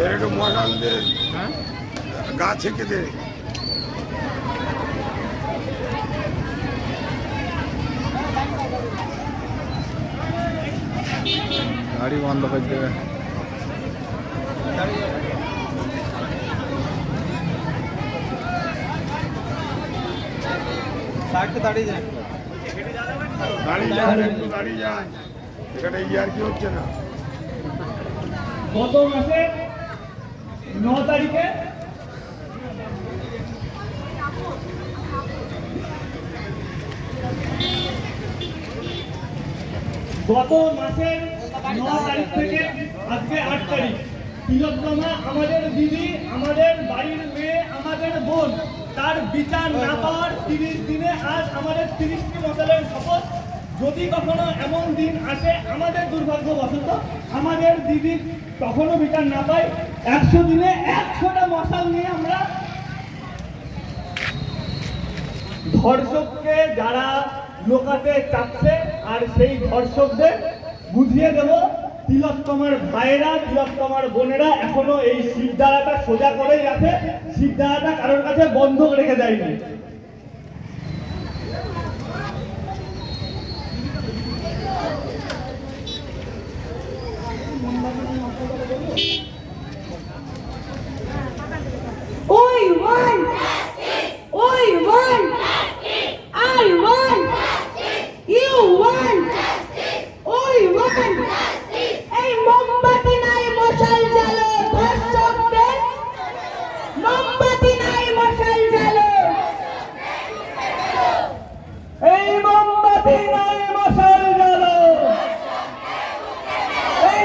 এর একটু মশাল দে হ্যাঁ গা ছেঁকে দে। গাড়ি বন্ধ করে দেবে। দাঁড়িয়ে যান। একটু দাঁড়িয়ে যান। এখানে ইয়ার কি হচ্ছে না? গত মাসে ন তারিখে গত মাসের ন তারিখ থেকে আজকে আট তারিখ। তিলোত্তমা আমাদের দিদি, আমাদের বাড়ির মেয়ে, আমাদের বোন, তার বিচার না পাওয়ার তিরিশ দিনে আজ আমাদের তিরিশটি মশালের শপথ। যদি কখনো এমন দিন আসে, আমাদের দুর্ভাগ্যবশত আমাদের দিদি কখনো বিচার না পায়। একশো দিনে একশোটা মশাল নিয়ে আমরা ধর্ষককে যারা লোকাতে চাচ্ছে আর সেই ধর্ষকদের বুঝিয়ে দেব। তিলোত্তমার ভাইয়েরা তিলোত্তমার বোনেরা এখনও এই শিবদারাটা সোজা করেই আছে। শিবদারাটা কারোর কাছে বন্ধ রেখে দেয়নি। Oi, one! Oi, one! I want! You want! Oi, one! এই মোমবাতি নাই মশাল জ্বালো ধর্ষকদের মোমবাতি নাই মশাল জ্বালো এই মোমবাতি নাই মশাল জ্বালো এই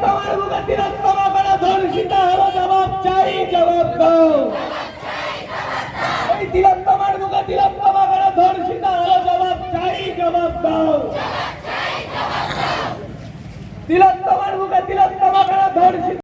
মাটি আমার মা এই পৃথিবীর আমার এই বাংলায় ধর্ষকদের ঠাই নাই এই কদম মিনিট এই বাংলায় ধর্ষকদের ঠাই নাই এই পৃথিবীর আমার এই বাংলায় ধর্ষকদের ঠাই নাই এই কদম মিনিট এই বাংলায় ধর্ষকদের ঠাই নাই এই তিরোত্তমার বুকে তিরোত্তমা করা ধর্ষিত হলো জবাব চাই জবাব দাও এই তিরোত্তমার বুকে তিরোত্তমা করা ধর্ষিত হলো জবাব চাই জবাব দাও তিলোত্তমার বুকে তিলোত্তমা করা ধর্ষিত